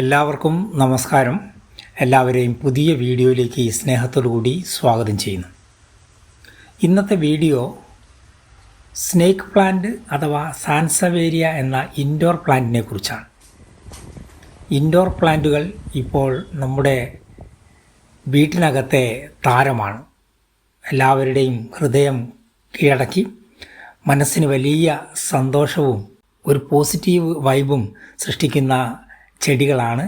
എല്ലാവർക്കും നമസ്കാരം. എല്ലാവരെയും പുതിയ വീഡിയോയിലേക്ക് സ്നേഹത്തോടു കൂടി സ്വാഗതം ചെയ്യുന്നു. ഇന്നത്തെ വീഡിയോ സ്നേക്ക് പ്ലാന്റ് അഥവാ സാൻസവേരിയ എന്ന ഇൻഡോർ പ്ലാന്റിനെ കുറിച്ചാണ്. ഇൻഡോർ പ്ലാന്റുകൾ ഇപ്പോൾ നമ്മുടെ വീട്ടിനകത്തെ താരമാണ്. എല്ലാവരുടെയും ഹൃദയം കീഴടക്കി മനസ്സിന് വലിയ സന്തോഷവും ഒരു പോസിറ്റീവ് വൈബും സൃഷ്ടിക്കുന്ന ചെടികളാണ്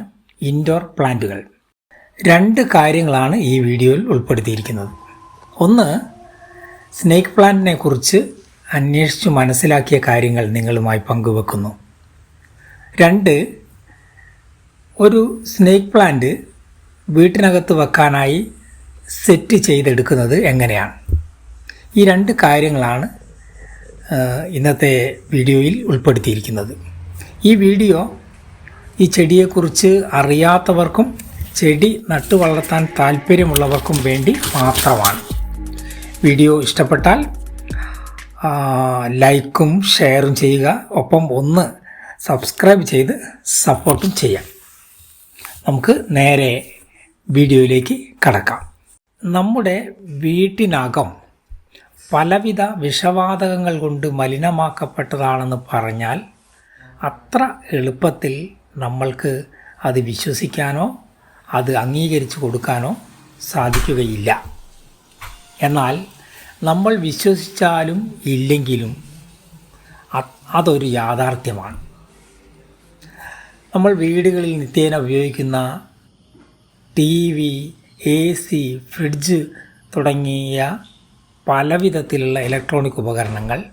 ഇൻഡോർ പ്ലാന്റുകൾ രണ്ട് കാര്യങ്ങളാണ് ഈ വീഡിയോയിൽ ഉൾപ്പെടുത്തിയിരിക്കുന്നത്. ഒന്ന് സ്നേക്ക് പ്ലാന്റിനെ കുറിച്ച് അന്വേഷിച്ച് മനസ്സിലാക്കിയ കാര്യങ്ങൾ നിങ്ങളുമായി പങ്കുവെക്കുന്നു. രണ്ട് ഒരു സ്നേക്ക് പ്ലാന്റ് വീട്ടിനകത്ത് വെക്കാനായി സെറ്റ് ചെയ്തെടുക്കുന്നത് എങ്ങനെയാണ്? ഈ രണ്ട് കാര്യങ്ങളാണ് ഇന്നത്തെ വീഡിയോയിൽ ഉൾപ്പെടുത്തിയിരിക്കുന്നത്. ഈ വീഡിയോ ഈ ചെടിയെക്കുറിച്ച് അറിയാത്തവർക്കും ചെടി നട്ടു വളർത്താൻ താല്പര്യമുള്ളവർക്കും വേണ്ടി മാത്രമാണ്. വീഡിയോ ഇഷ്ടപ്പെട്ടാൽ ലൈക്കും ഷെയറും ചെയ്യുക. ഒപ്പം ഒന്ന് സബ്സ്ക്രൈബ് ചെയ്ത് സപ്പോർട്ടും ചെയ്യാം. നമുക്ക് നേരെ വീഡിയോയിലേക്ക് കടക്കാം. നമ്മുടെ വീട്ടിനകം പലവിധ വിഷവാതകങ്ങൾ കൊണ്ട് മലിനമാക്കപ്പെട്ടതാണെന്ന് പറഞ്ഞാൽ അത്ര എളുപ്പത്തിൽ നമ്മൾക്ക് അത് വിശ്വസിക്കാനോ അത് അംഗീകരിച്ചു കൊടുക്കാനോ സാധിക്കുകയില്ല. എന്നാൽ നമ്മൾ വിശ്വസിച്ചാലും ഇല്ലെങ്കിലും അതൊരു യാഥാർത്ഥ്യമാണ്. നമ്മൾ വീടുകളിൽ നിത്യേന ഉപയോഗിക്കുന്ന T V A C fridge തുടങ്ങിയ പലവിധത്തിലുള്ള ഇലക്ട്രോണിക് ഉപകരണങ്ങൾ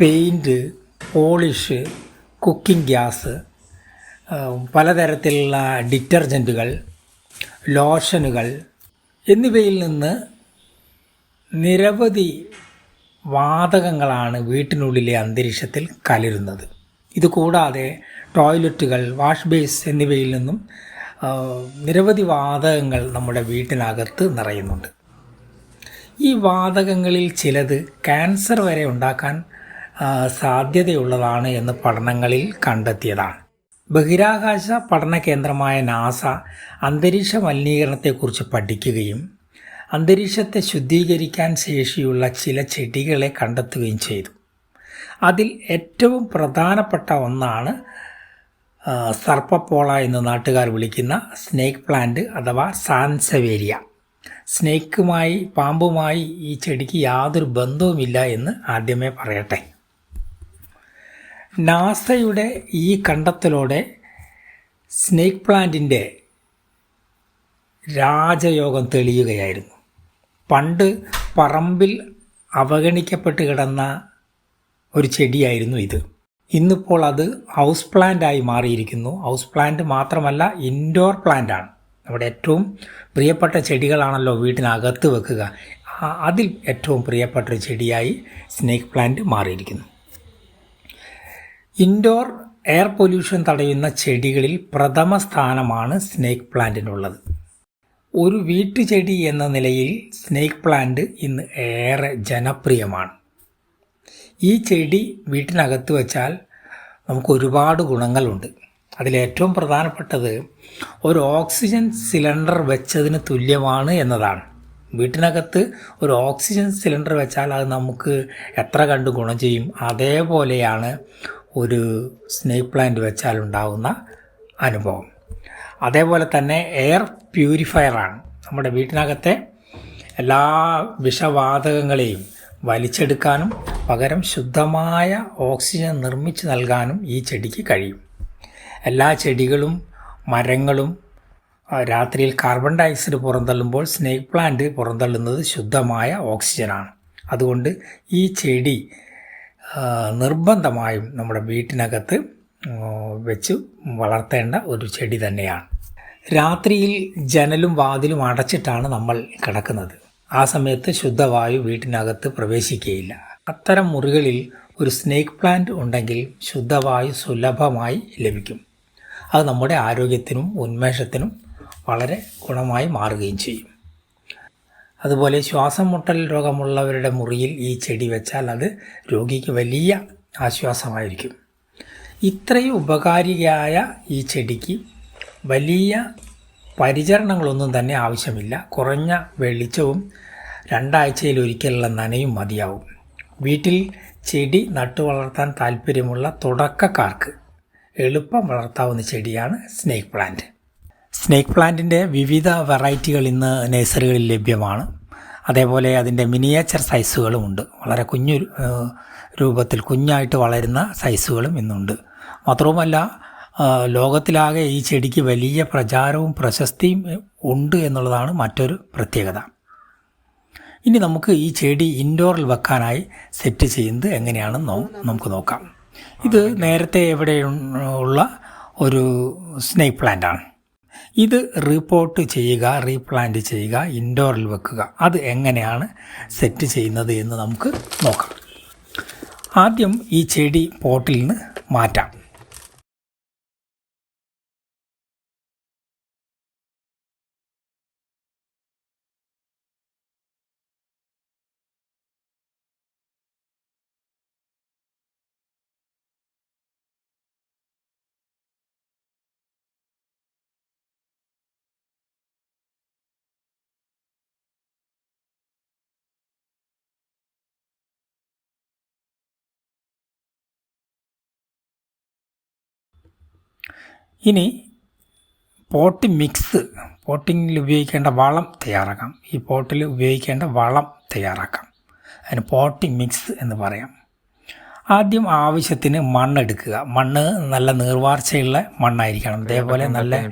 പെയിന്റ് പോളിഷ് കുക്കിംഗ് ഗ്യാസ് പലതരത്തിലുള്ള ഡിറ്റർജന്റുകൾ ലോഷനുകൾ എന്നിവയിൽ നിന്ന് നിരവധി വാതകങ്ങളാണ് വീട്ടിനുള്ളിലെ അന്തരീക്ഷത്തിൽ കലരുന്നത്. ഇതുകൂടാതെ ടോയ്ലറ്റുകൾ വാഷ് ബേസ് എന്നിവയിൽ നിന്നും നിരവധി വാതകങ്ങൾ നമ്മുടെ വീട്ടിനകത്ത് നിറയുന്നുണ്ട്. ഈ വാതകങ്ങളിൽ ചിലത് ക്യാൻസർ വരെ ഉണ്ടാക്കാൻ സാധ്യതയുള്ളതാണ് എന്ന് പഠനങ്ങളിൽ കണ്ടെത്തിയതാണ്. ബഹിരാകാശ പഠന കേന്ദ്രമായ നാസ അന്തരീക്ഷ മലിനീകരണത്തെക്കുറിച്ച് പഠിക്കുകയും അന്തരീക്ഷത്തെ ശുദ്ധീകരിക്കാൻ ശേഷിയുള്ള ചില ചെടികളെ കണ്ടെത്തുകയും ചെയ്തു. അതിൽ ഏറ്റവും പ്രധാനപ്പെട്ട ഒന്നാണ് സർപ്പപ്പോള എന്ന് നാട്ടുകാർ വിളിക്കുന്ന സ്നേക്ക് പ്ലാന്റ് അഥവാ സാൻസവേരിയ സ്നേക്കുമായി പാമ്പുമായി ഈ ചെടിക്ക് യാതൊരു ബന്ധവുമില്ല എന്ന് ആദ്യമേ പറയട്ടെ. നാസയുടെ ഈ കണ്ടെത്തലോടെ സ്നേക്ക് പ്ലാന്റിന്റെ രാജയോഗം തെളിയുകയായിരുന്നു. പണ്ട് പറമ്പിൽ അവഗണിക്കപ്പെട്ട് കിടന്ന ഒരു ചെടിയായിരുന്നു ഇത്. ഇന്നിപ്പോൾ അത് ഹൗസ് പ്ലാന്റായി മാറിയിരിക്കുന്നു. ഹൗസ് പ്ലാന്റ് മാത്രമല്ല ഇൻഡോർ പ്ലാന്റ് ആണ്. നമ്മുടെ ഏറ്റവും പ്രിയപ്പെട്ട ചെടികളാണല്ലോ വീട്ടിനകത്ത് വെക്കുക. അതിൽ ഏറ്റവും പ്രിയപ്പെട്ട ഒരു ചെടിയായി സ്നേക്ക് പ്ലാന്റ് മാറിയിരിക്കുന്നു. ഇൻഡോർ എയർ പൊല്യൂഷൻ തടയുന്ന ചെടികളിൽ പ്രഥമ സ്ഥാനമാണ് സ്നേക്ക് പ്ലാന്റിനുള്ളത്. ഒരു വീട്ടുചെടി എന്ന നിലയിൽ സ്നേക്ക് പ്ലാന്റ് ഇന്ന് ഏറെ ജനപ്രിയമാണ്. ഈ ചെടി വീട്ടിനകത്ത് വച്ചാൽ നമുക്ക് ഒരുപാട് ഗുണങ്ങളുണ്ട്. അതിലേറ്റവും പ്രധാനപ്പെട്ടത് ഒരു ഓക്സിജൻ സിലിണ്ടർ വെച്ചതിന് തുല്യമാണ് എന്നതാണ്. വീട്ടിനകത്ത് ഒരു ഓക്സിജൻ സിലിണ്ടർ വെച്ചാൽ അത് നമുക്ക് എത്ര കണ്ട് ഗുണം ചെയ്യും? അതേപോലെയാണ് ഒരു സ്നേക്ക് പ്ലാന്റ് വെച്ചാൽ ഉണ്ടാകുന്ന അനുഭവം. അതേപോലെ തന്നെ എയർ പ്യൂരിഫയറാണ് നമ്മുടെ വീട്ടിനകത്തെ എല്ലാ വിഷവാതകങ്ങളെയും വലിച്ചെടുക്കാനും പകരം ശുദ്ധമായ ഓക്സിജൻ നിർമ്മിച്ച് നൽകാനും ഈ ചെടിക്ക് കഴിയും. എല്ലാ ചെടികളും മരങ്ങളും രാത്രിയിൽ കാർബൺ ഡയോക്സൈഡ് പുറന്തള്ളുമ്പോൾ സ്നേക്ക് പ്ലാന്റ് പുറന്തള്ളുന്നത് ശുദ്ധമായ ഓക്സിജനാണ് അതുകൊണ്ട് ഈ ചെടി നിർബന്ധമായും നമ്മുടെ വീട്ടിനകത്ത് വെച്ച് വളർത്തേണ്ട ഒരു ചെടി തന്നെയാണ്. രാത്രിയിൽ ജനലും വാതിലും അടച്ചിട്ടാണ് നമ്മൾ കിടക്കുന്നത്. ആ സമയത്ത് ശുദ്ധവായു വീട്ടിനകത്ത് പ്രവേശിക്കുകയില്ല. അത്തരം മുറികളിൽ ഒരു സ്നേക്ക് പ്ലാന്റ് ഉണ്ടെങ്കിൽ ശുദ്ധവായു സുലഭമായി ലഭിക്കും. അത് നമ്മുടെ ആരോഗ്യത്തിനും ഉന്മേഷത്തിനും വളരെ ഗുണമായി മാറുകയും ചെയ്യും. അതുപോലെ ശ്വാസം മുട്ടൽ രോഗമുള്ളവരുടെ മുറിയിൽ ഈ ചെടി വെച്ചാൽ അത് രോഗിക്ക് വലിയ ആശ്വാസമായിരിക്കും. ഇത്രയും ഉപകാരിയായ ഈ ചെടിക്ക് വലിയ പരിചരണങ്ങളൊന്നും തന്നെ ആവശ്യമില്ല. കുറഞ്ഞ വെളിച്ചവും രണ്ടാഴ്ചയിൽ ഒരിക്കലുള്ള നനയും മതിയാവും. വീട്ടിൽ ചെടി നട്ടു വളർത്താൻ താല്പര്യമുള്ള തുടക്കക്കാർക്ക് എളുപ്പം വളർത്താവുന്ന ചെടിയാണ് സ്നേക്ക് പ്ലാന്റ്. സ്നേക്ക് പ്ലാന്റിന്റെ വിവിധ വെറൈറ്റികൾ ഇന്ന് നഴ്സറികളിൽ ലഭ്യമാണ്. അതേപോലെ അതിന്റെ മിനിയേച്ചർ സൈസുകളും ഉണ്ട്. വളരെ കുഞ്ഞു രൂപത്തിൽ കുഞ്ഞായിട്ട് വളരുന്ന സൈസുകളും ഇന്നുണ്ട്. മാത്രവുമല്ല ലോകത്തിലാകെ ഈ ചെടിക്ക് വലിയ പ്രചാരവും പ്രശസ്തിയും ഉണ്ട് എന്നുള്ളതാണ് മറ്റൊരു പ്രത്യേകത. ഇനി നമുക്ക് ഈ ചെടി ഇൻഡോറിൽ വെക്കാനായി സെറ്റ് ചെയ്യുന്നത് എങ്ങനെയാണെന്ന് നമുക്ക് നോക്കാം. ഇത് നേരത്തെ എവിടെയുള്ള ഒരു സ്നേക്ക് പ്ലാന്റാണ് ഇത് റിപ്പോർട്ട് ചെയ്യുക റീപ്ലാന്റ് ചെയ്യുക ഇൻഡോറിൽ വെക്കുക. അത് എങ്ങനെയാണ് സെറ്റ് ചെയ്യുന്നത് എന്ന് നമുക്ക് നോക്കാം. ആദ്യം ഈ ചെടി പോട്ടിൽ നിന്ന് മാറ്റാം. ഇനി പോട്ട് മിക്സ് പോട്ടിങ്ങിൽ ഉപയോഗിക്കേണ്ട വളം തയ്യാറാക്കാം. ഈ പോട്ടിൽ ഉപയോഗിക്കേണ്ട വളം തയ്യാറാക്കാം. അതിന് പോട്ടി മിക്സ് എന്ന് പറയാം. ആദ്യം ആവശ്യത്തിന് മണ്ണ് എടുക്കുക. മണ്ണ് നല്ല നീർവാർച്ചയുള്ള മണ്ണായിരിക്കണം. അതേപോലെ നല്ല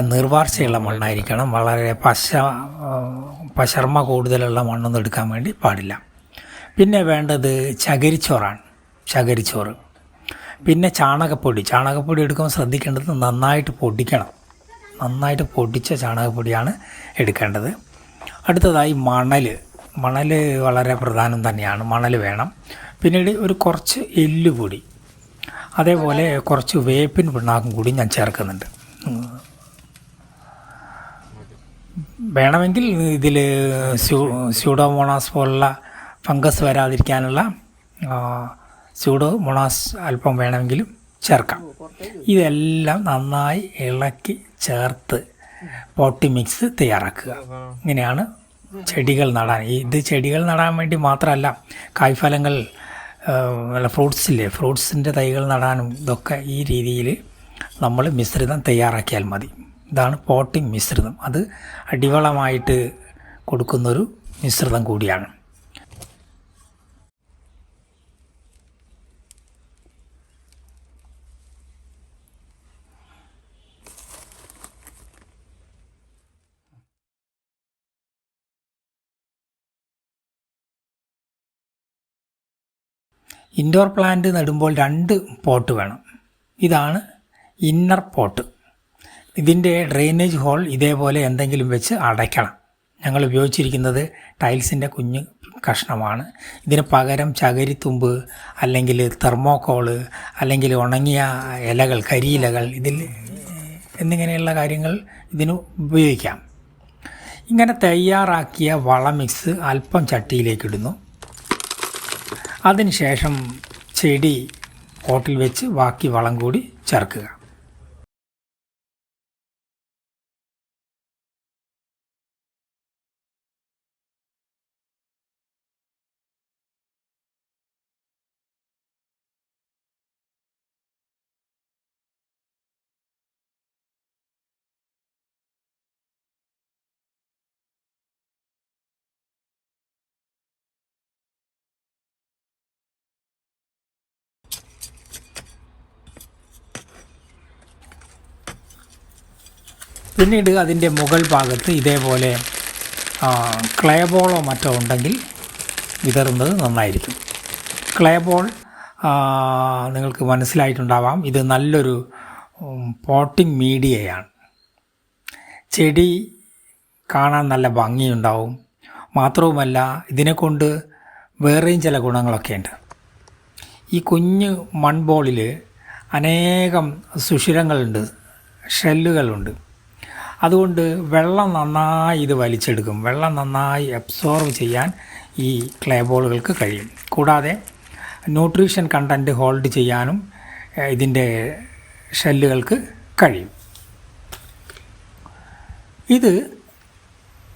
നീർവാർച്ചയുള്ള മണ്ണായിരിക്കണം. വളരെ പശ പശർമ്മ പശർമ കൂടുതലുള്ള മണ്ണൊന്നും എടുക്കാൻ വേണ്ടി പാടില്ല. പിന്നെ വേണ്ടത് ചകരിച്ചോറാണ്. ചകിരിച്ചോറ്. പിന്നെ ചാണകപ്പൊടി. ചാണകപ്പൊടി എടുക്കുമ്പോൾ ശ്രദ്ധിക്കേണ്ടത് നന്നായിട്ട് പൊടിക്കണം. നന്നായിട്ട് പൊടിച്ച ചാണകപ്പൊടിയാണ് എടുക്കേണ്ടത്. അടുത്തതായി മണൽ. മണൽ വളരെ പ്രധാനം തന്നെയാണ്. മണൽ വേണം. പിന്നീട് ഒരു കുറച്ച് എല്ലുപൊടി. അതേപോലെ കുറച്ച് വേപ്പിൻ പിണ്ണാക്കും കൂടി ഞാൻ ചേർക്കുന്നുണ്ട്. വേണമെങ്കിൽ ഇതിൽ സ്യൂഡോമോണാസ് പോലുള്ള ഫംഗസ് വരാതിരിക്കാനുള്ള സ്യൂഡോമോണാസ് അല്പം വേണമെങ്കിലും ചേർക്കാം. ഇതെല്ലാം നന്നായി ഇളക്കി ചേർത്ത് പോട്ടി മിക്സ് തയ്യാറാക്കുക. ഇങ്ങനെയാണ് ചെടികൾ നടാൻ. ഇത് ചെടികൾ നടാൻ വേണ്ടി മാത്രമല്ല കായ്ഫലങ്ങൾ ഫ്രൂട്ട്സില്ലേ ഫ്രൂട്ട്സിന്റെ തൈകൾ നടാനും ഇതൊക്കെ ഈ രീതിയിൽ നമ്മൾ മിശ്രിതം തയ്യാറാക്കിയാൽ മതി. ഇതാണ് പോട്ടിംഗ് മിശ്രിതം. അത് അടിവളമായിട്ട് കൊടുക്കുന്നൊരു മിശ്രിതം കൂടിയാണ്. ഇൻഡോർ പ്ലാന്റ് നടുമ്പോൾ രണ്ട് പോട്ട് വേണം. ഇതാണ് ഇന്നർ പോട്ട്. ഇതിന്റെ ഡ്രെയിനേജ് ഹോൾ ഇതേപോലെ എന്തെങ്കിലും വെച്ച് അടയ്ക്കണം. ഞങ്ങൾ ഉപയോഗിച്ചിരിക്കുന്നത് ടൈൽസിന്റെ കുഞ്ഞ് കഷ്ണമാണ്. ഇതിന് പകരം ചകരിത്തുമ്പ് അല്ലെങ്കിൽ തെർമോക്കോൾ അല്ലെങ്കിൽ ഉണങ്ങിയ ഇലകൾ കരിയിലകൾ ഇതിൽ എന്നിങ്ങനെയുള്ള കാര്യങ്ങൾ ഇതിന് ഉപയോഗിക്കാം. ഇങ്ങനെ തയ്യാറാക്കിയ വളമിക്സ് അല്പം ചട്ടിയിലേക്ക് ഇടുന്നു. അതിനുശേഷം ചെടി പോട്ടിൽ വെച്ച് ബാക്കി വളം കൂടി ചേർക്കുക. പിന്നീട് അതിന്റെ മുകൾ ഭാഗത്ത് ഇതേപോലെ ക്ലേബോളോ ക്ലേ ബോളോ മറ്റോ ഉണ്ടെങ്കിൽ വിതറുന്നത് നന്നായിരിക്കും. ക്ലേബോൾ നിങ്ങൾക്ക് മനസ്സിലായിട്ടുണ്ടാവാം ഇത് നല്ലൊരു പോട്ടിംഗ് മീഡിയയാണ്. ചെടി കാണാൻ നല്ല ഭംഗിയുണ്ടാവും. മാത്രവുമല്ല ഇതിനെക്കൊണ്ട് വേറെയും ചില ഗുണങ്ങളൊക്കെ ഉണ്ട് ഈ കുഞ്ഞ് മൺബോളിൽ അനേകം സുഷിരങ്ങളുണ്ട് ഷെല്ലുകളുണ്ട്. അതുകൊണ്ട് വെള്ളം നന്നായി ഇത് വലിച്ചെടുക്കും. വെള്ളം നന്നായി അബ്സോർവ് ചെയ്യാൻ ഈ ക്ലേ ബോളുകൾക്ക് കഴിയും. കൂടാതെ ന്യൂട്രീഷൻ കണ്ടന്റ് ഹോൾഡ് ചെയ്യാനും ഇതിന്റെ ഷെല്ലുകൾക്ക് കഴിയും. ഇത്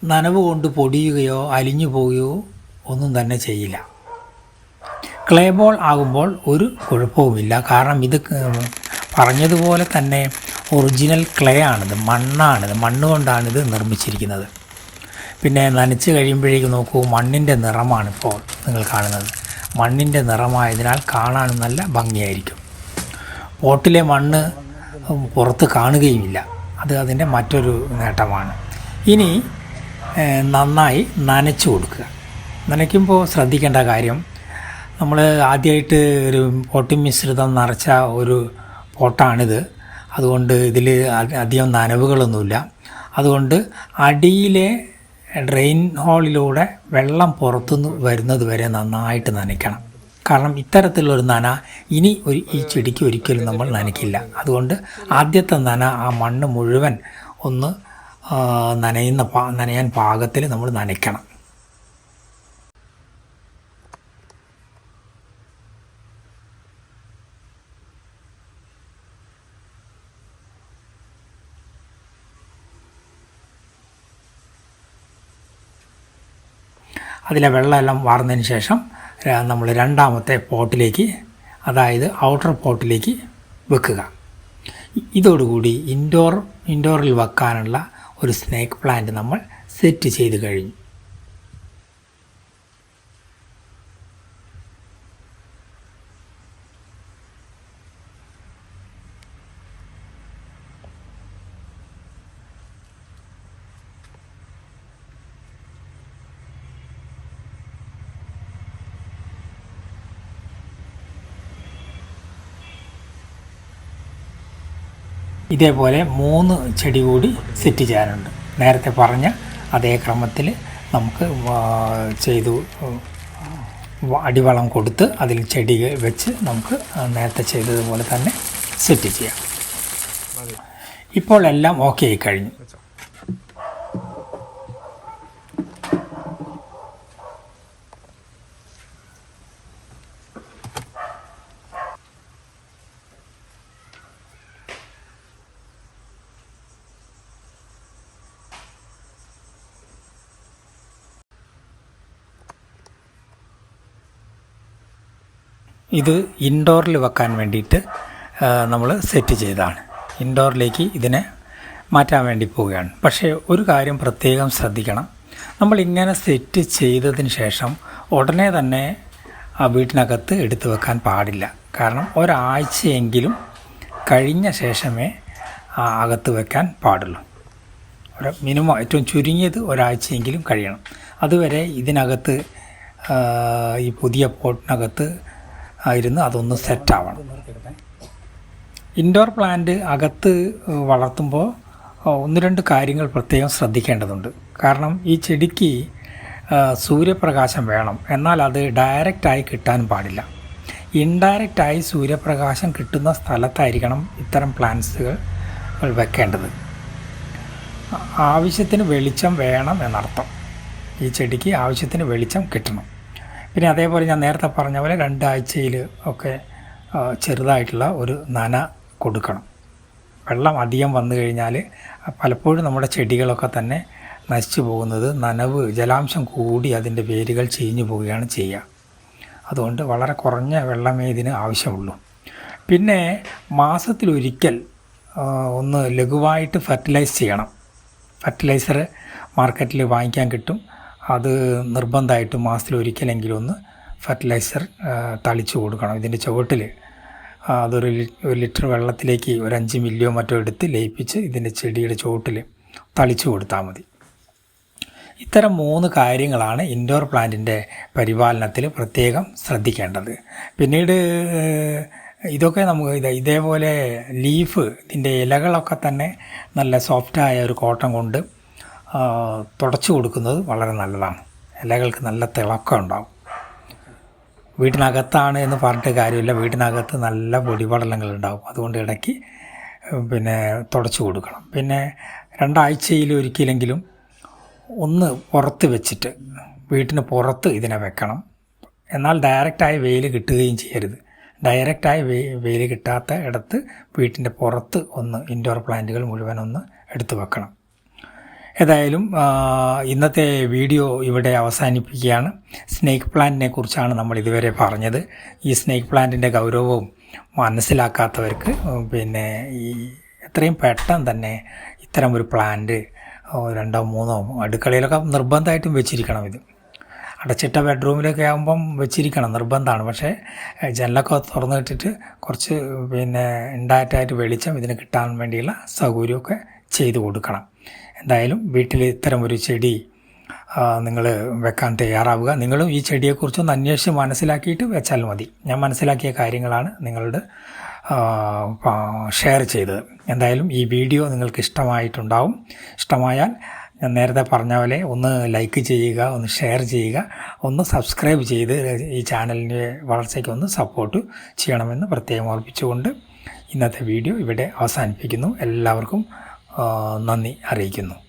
നനവ് കൊണ്ട് പൊടിയുകയോ അലിഞ്ഞു പോവുകയോ ഒന്നും തന്നെ ചെയ്യില്ല. ക്ലേ ബോൾ ആകുമ്പോൾ ഒരു കുഴപ്പവുമില്ല. കാരണം ഇത് പറഞ്ഞതുപോലെ തന്നെ ഒറിജിനൽ ക്ലേ ആണിത് മണ്ണാണിത് മണ്ണ് കൊണ്ടാണിത് നിർമ്മിച്ചിരിക്കുന്നത്. പിന്നെ നനച്ച് കഴിയുമ്പോഴേക്ക് നോക്കൂ മണ്ണിന്റെ നിറമാണ് ഇപ്പോൾ നിങ്ങൾ കാണുന്നത്. മണ്ണിന്റെ നിറമായതിനാൽ കാണാൻ നല്ല ഭംഗിയായിരിക്കും. പോട്ടിലെ മണ്ണ് പുറത്ത് കാണുകയുമില്ല. അത് അതിന്റെ മറ്റൊരു നേട്ടമാണ്. ഇനി നന്നായി നനച്ചു കൊടുക്കുക. നനയ്ക്കുമ്പോൾ ശ്രദ്ധിക്കേണ്ട കാര്യം നമ്മൾ ആദ്യമായിട്ട് ഒരു പോട്ടി മിശ്രിതം നിറച്ച ഒരു പോട്ടാണിത്. അതുകൊണ്ട് ഇതിൽ അധികം നനവുകളൊന്നുമില്ല. അതുകൊണ്ട് അടിയിലെ ഡ്രെയിൻ ഹോളിലൂടെ വെള്ളം പുറത്തുനിന്ന് വരുന്നത് വരെ നന്നായിട്ട് നനയ്ക്കണം. കാരണം ഇത്തരത്തിലുള്ളൊരു നന ഇനി ഒരു ഈ ചെടിക്ക് ഒരിക്കലും നമ്മൾ നനയ്ക്കില്ല. അതുകൊണ്ട് ആദ്യത്തെ നന ആ മണ്ണ് മുഴുവൻ ഒന്ന് നനയുന്ന നനയാൻ പാകത്തിൽ നമ്മൾ നനയ്ക്കണം. അതിലെ വെള്ളമെല്ലാം വാർന്നതിന് ശേഷം നമ്മൾ രണ്ടാമത്തെ പോട്ടിലേക്ക് അതായത് ഔട്ടർ പോട്ടിലേക്ക് വെക്കുക. ഇതോടുകൂടി ഇൻഡോർ ഇൻഡോറിൽ വെക്കാനുള്ള ഒരു സ്നേക്ക് പ്ലാന്റ് നമ്മൾ സെറ്റ് ചെയ്ത് കഴിഞ്ഞു. ഇതേപോലെ മൂന്ന് ചെടി കൂടി സെറ്റ് ചെയ്യാനുണ്ട്. നേരത്തെ പറഞ്ഞ അതേ ക്രമത്തിൽ നമുക്ക് ചെയ്തു അടിവളം കൊടുത്ത് അതിൽ ചെടി വെച്ച് നമുക്ക് നേരത്തെ ചെയ്തതുപോലെ തന്നെ സെറ്റ് ചെയ്യാം. ഇപ്പോൾ എല്ലാം ഓക്കെ ആയി കഴിഞ്ഞു. ഇത് ഇൻഡോറിൽ വെക്കാൻ വേണ്ടിയിട്ട് നമ്മൾ സെറ്റ് ചെയ്തതാണ്. ഇൻഡോറിലേക്ക് ഇതിനെ മാറ്റാൻ വേണ്ടി പോവുകയാണ്. പക്ഷേ ഒരു കാര്യം പ്രത്യേകം ശ്രദ്ധിക്കണം. നമ്മൾ ഇങ്ങനെ സെറ്റ് ചെയ്തതിന് ശേഷം ഉടനെ തന്നെ ആ വീട്ടിനകത്ത് എടുത്തു വെക്കാൻ പാടില്ല. കാരണം ഒരാഴ്ചയെങ്കിലും കഴിഞ്ഞ ശേഷമേ അകത്ത് വെക്കാൻ പാടുള്ളൂ. ഒരു മിനിമം ഏറ്റവും ചുരുങ്ങിയത് ഒരാഴ്ചയെങ്കിലും കഴിയണം. അതുവരെ ഇതിനകത്ത് ഈ പുതിയ പോട്ടിനകത്ത് ആയിരുന്നു അതൊന്ന് സെറ്റാവണം ഇൻഡോർ പ്ലാന്റ് അകത്ത് വളർത്തുമ്പോൾ ഒന്ന് രണ്ട് കാര്യങ്ങൾ പ്രത്യേകം ശ്രദ്ധിക്കേണ്ടതുണ്ട്. കാരണം ഈ ചെടിക്ക് സൂര്യപ്രകാശം വേണം. എന്നാൽ അത് ഡയറക്റ്റായി കിട്ടാൻ പാടില്ല. ഇൻഡയറക്റ്റായി സൂര്യപ്രകാശം കിട്ടുന്ന സ്ഥലത്തായിരിക്കണം ഇത്തരം പ്ലാന്റ്സുകൾ വെക്കേണ്ടത്. ആവശ്യത്തിന് വെളിച്ചം വേണം എന്നർത്ഥം. ഈ ചെടിക്ക് ആവശ്യത്തിന് വെളിച്ചം കിട്ടണം. പിന്നെ അതേപോലെ ഞാൻ നേരത്തെ പറഞ്ഞ പോലെ രണ്ടാഴ്ചയിൽ ഒക്കെ ചെറുതായിട്ടുള്ള ഒരു നന കൊടുക്കണം. വെള്ളം അധികം വന്നു കഴിഞ്ഞാൽ പലപ്പോഴും നമ്മുടെ ചെടികളൊക്കെ തന്നെ നശിച്ചു പോകുന്നത് നനവ് ജലാംശം കൂടി അതിന്റെ വേരുകൾ ചീഞ്ഞു പോവുകയാണ് ചെയ്യുക. അതുകൊണ്ട് വളരെ കുറഞ്ഞ വെള്ളമേ ഇതിന് ആവശ്യമുള്ളൂ. പിന്നെ മാസത്തിലൊരിക്കൽ ഒന്ന് ലഘുവായിട്ട് ഫെർട്ടിലൈസ് ചെയ്യണം. ഫെർട്ടിലൈസർ മാർക്കറ്റിൽ വാങ്ങിക്കാൻ കിട്ടും. അത് നിർബന്ധമായിട്ടും മാസത്തിൽ ഒരിക്കലെങ്കിലും ഒന്ന് ഫെർട്ടിലൈസർ തളിച്ചു കൊടുക്കണം. ഇതിന്റെ ചുവട്ടിൽ അതൊരു ഒരു ലിറ്റർ വെള്ളത്തിലേക്ക് ഒരു അഞ്ച് മില്ലിയോ മറ്റോ എടുത്ത് ലയിപ്പിച്ച് ഇതിന്റെ ചെടിയുടെ ചുവട്ടിൽ തളിച്ചു കൊടുത്താൽ മതി. ഇത്തരം മൂന്ന് കാര്യങ്ങളാണ് ഇൻഡോർ പ്ലാന്റിന്റെ പരിപാലനത്തിൽ പ്രത്യേകം ശ്രദ്ധിക്കേണ്ടത്. പിന്നീട് ഇതൊക്കെ നമുക്ക് ഇത് ഇതേപോലെ ലീഫ് ഇതിന്റെ ഇലകളൊക്കെ തന്നെ നല്ല സോഫ്റ്റായ ഒരു കോട്ടം കൊണ്ട് തുടച്ചു കൊടുക്കുന്നത് വളരെ നല്ലതാണ്. ഇലകൾക്ക് നല്ല തിളക്കം ഉണ്ടാവും. വീട്ടിനകത്താണ് എന്ന് പറഞ്ഞിട്ട് കാര്യമില്ല. വീട്ടിനകത്ത് നല്ല പൊടിപടലങ്ങൾ ഉണ്ടാവും. അതുകൊണ്ട് ഇടയ്ക്ക് പിന്നെ തുടച്ചു കൊടുക്കണം. പിന്നെ രണ്ടാഴ്ചയിൽ ഒരിക്കലെങ്കിലും ഒന്ന് പുറത്ത് വെച്ചിട്ട് വീട്ടിന് പുറത്ത് ഇതിനെ വെക്കണം. എന്നാൽ ഡയറക്റ്റായി വെയിൽ കിട്ടുകയും ചെയ്യരുത്. ഡയറക്റ്റായി വെ വെയിൽ കിട്ടാത്ത ഇടത്ത് വീട്ടിന്റെ പുറത്ത് ഒന്ന് ഇൻഡോർ പ്ലാന്റുകൾ മുഴുവൻ ഒന്ന് എടുത്തു വെക്കണം. ഏതായാലും ഇന്നത്തെ വീഡിയോ ഇവിടെ അവസാനിപ്പിക്കുകയാണ്. സ്നേക്ക് പ്ലാന്റിനെ കുറിച്ചാണ് നമ്മൾ ഇതുവരെ പറഞ്ഞത്. ഈ സ്നേക്ക് പ്ലാന്റിന്റെ ഗൗരവവും മനസ്സിലാക്കാത്തവർക്ക് പിന്നെ ഈ എത്രയും പെട്ടെന്ന് തന്നെ ഇത്തരം ഒരു പ്ലാന്റ് രണ്ടോ മൂന്നോ അടുക്കളയിലൊക്കെ നിർബന്ധമായിട്ടും വെച്ചിരിക്കണം ഇത്. അടച്ചിട്ട ബെഡ്റൂമിലൊക്കെ ആകുമ്പം വെച്ചിരിക്കണം നിർബന്ധമാണ്. പക്ഷേ ജനലൊക്കെ തുറന്നിട്ടിട്ട് കുറച്ച് പിന്നെ ഇൻഡയറക്റ്റായിട്ട് വെളിച്ചം ഇതിന് കിട്ടാൻ വേണ്ടിയുള്ള സൗകര്യമൊക്കെ ചെയ്തു കൊടുക്കണം. എന്തായാലും വീട്ടിൽ ഇത്തരം ഒരു ചെടി നിങ്ങൾ വെക്കാൻ തയ്യാറാവുക. നിങ്ങളും ഈ ചെടിയെക്കുറിച്ചൊന്ന് അന്വേഷിച്ച് മനസ്സിലാക്കിയിട്ട് വെച്ചാൽ മതി. ഞാൻ മനസ്സിലാക്കിയ കാര്യങ്ങളാണ് നിങ്ങളുടെ ഷെയർ ചെയ്തത്. എന്തായാലും ഈ വീഡിയോ നിങ്ങൾക്ക് ഇഷ്ടമായിട്ടുണ്ടാവും. ഇഷ്ടമായാൽ ഞാൻ നേരത്തെ പറഞ്ഞ പോലെ ഒന്ന് ലൈക്ക് ചെയ്യുക ഒന്ന് ഷെയർ ചെയ്യുക ഒന്ന് സബ്സ്ക്രൈബ് ചെയ്ത് ഈ ചാനലിന്റെ വളർച്ചയ്ക്ക് ഒന്ന് സപ്പോർട്ട് ചെയ്യണമെന്ന് പ്രത്യേകം ഓർപ്പിച്ചുകൊണ്ട് ഇന്നത്തെ വീഡിയോ ഇവിടെ അവസാനിപ്പിക്കുന്നു. എല്ലാവർക്കും あ何あれ行けんの？